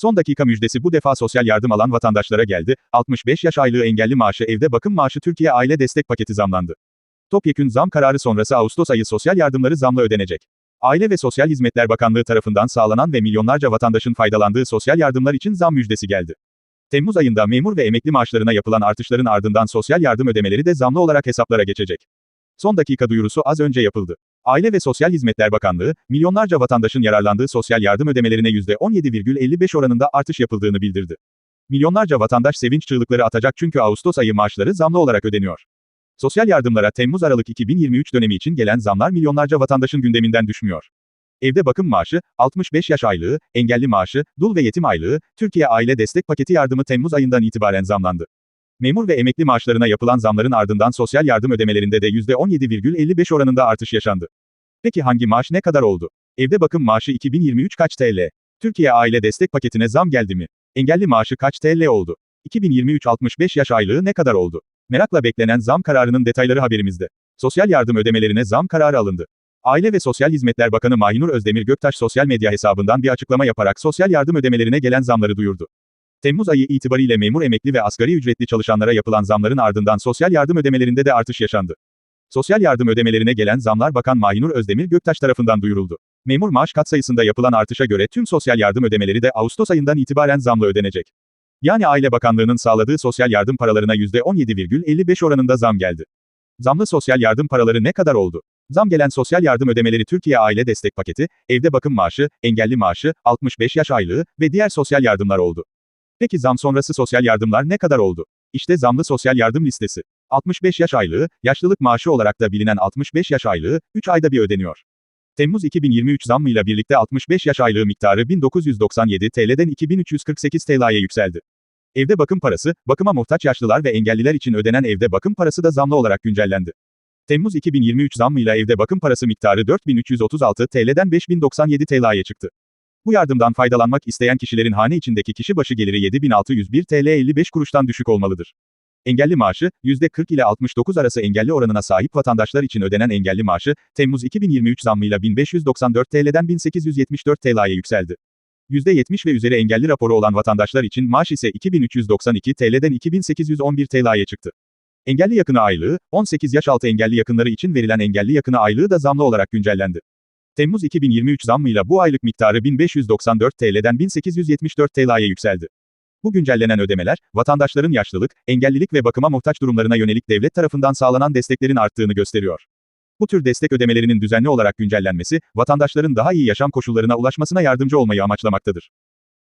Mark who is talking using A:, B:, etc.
A: Son dakika müjdesi bu defa sosyal yardım alan vatandaşlara geldi. 65 yaş aylığı engelli maaşı evde bakım maaşı Türkiye Aile Destek Paketi zamlandı. Topyekün zam kararı sonrası Ağustos ayı sosyal yardımları zamla ödenecek. Aile ve Sosyal Hizmetler Bakanlığı tarafından sağlanan ve milyonlarca vatandaşın faydalandığı sosyal yardımlar için zam müjdesi geldi. Temmuz ayında memur ve emekli maaşlarına yapılan artışların ardından sosyal yardım ödemeleri de zamlı olarak hesaplara geçecek. Son dakika duyurusu az önce yapıldı. Aile ve Sosyal Hizmetler Bakanlığı, milyonlarca vatandaşın yararlandığı sosyal yardım ödemelerine %17,55 oranında artış yapıldığını bildirdi. Milyonlarca vatandaş sevinç çığlıkları atacak çünkü Ağustos ayı maaşları zamlı olarak ödeniyor. Sosyal yardımlara Temmuz-Aralık 2023 dönemi için gelen zamlar milyonlarca vatandaşın gündeminden düşmüyor. Evde bakım maaşı, 65 yaş aylığı, engelli maaşı, dul ve yetim aylığı, Türkiye Aile Destek Paketi yardımı Temmuz ayından itibaren zamlandı. Memur ve emekli maaşlarına yapılan zamların ardından sosyal yardım ödemelerinde de %17,55 oranında artış yaşandı. Peki hangi maaş ne kadar oldu? Evde bakım maaşı 2023 kaç TL? Türkiye Aile Destek Paketi'ne zam geldi mi? Engelli maaşı kaç TL oldu? 2023 65 yaş aylığı ne kadar oldu? Merakla beklenen zam kararının detayları haberimizde. Sosyal yardım ödemelerine zam kararı alındı. Aile ve Sosyal Hizmetler Bakanı Mahinur Özdemir Göktaş sosyal medya hesabından bir açıklama yaparak sosyal yardım ödemelerine gelen zamları duyurdu. Temmuz ayı itibariyle memur emekli ve asgari ücretli çalışanlara yapılan zamların ardından sosyal yardım ödemelerinde de artış yaşandı. Sosyal yardım ödemelerine gelen zamlar Bakan Mahinur Özdemir Göktaş tarafından duyuruldu. Memur maaş katsayısında yapılan artışa göre tüm sosyal yardım ödemeleri de Ağustos ayından itibaren zamla ödenecek. Yani Aile Bakanlığı'nın sağladığı sosyal yardım paralarına %17,55 oranında zam geldi. Zamlı sosyal yardım paraları ne kadar oldu? Zam gelen sosyal yardım ödemeleri Türkiye Aile Destek Paketi, evde bakım maaşı, engelli maaşı, 65 yaş aylığı ve diğer sosyal yardımlar oldu. Peki zam sonrası sosyal yardımlar ne kadar oldu? İşte zamlı sosyal yardım listesi. 65 yaş aylığı, yaşlılık maaşı olarak da bilinen 65 yaş aylığı, 3 ayda bir ödeniyor. Temmuz 2023 zammıyla birlikte 65 yaş aylığı miktarı 1997 TL'den 2348 TL'ye yükseldi. Evde bakım parası, bakıma muhtaç yaşlılar ve engelliler için ödenen evde bakım parası da zamlı olarak güncellendi. Temmuz 2023 zammıyla evde bakım parası miktarı 4336 TL'den 5097 TL'ye çıktı. Bu yardımdan faydalanmak isteyen kişilerin hane içindeki kişi başı geliri 7601 TL 55 kuruştan düşük olmalıdır. Engelli maaşı, %40 ile 69 arası engelli oranına sahip vatandaşlar için ödenen engelli maaşı, Temmuz 2023 zammıyla 1594 TL'den 1874 TL'ye yükseldi. %70 ve üzeri engelli raporu olan vatandaşlar için maaş ise 2392 TL'den 2811 TL'ye çıktı. Engelli yakını aylığı, 18 yaş altı engelli yakınları için verilen engelli yakını aylığı da zamlı olarak güncellendi. Temmuz 2023 zammıyla bu aylık miktarı 1594 TL'den 1874 TL'ye yükseldi. Bu güncellenen ödemeler, vatandaşların yaşlılık, engellilik ve bakıma muhtaç durumlarına yönelik devlet tarafından sağlanan desteklerin arttığını gösteriyor. Bu tür destek ödemelerinin düzenli olarak güncellenmesi, vatandaşların daha iyi yaşam koşullarına ulaşmasına yardımcı olmayı amaçlamaktadır.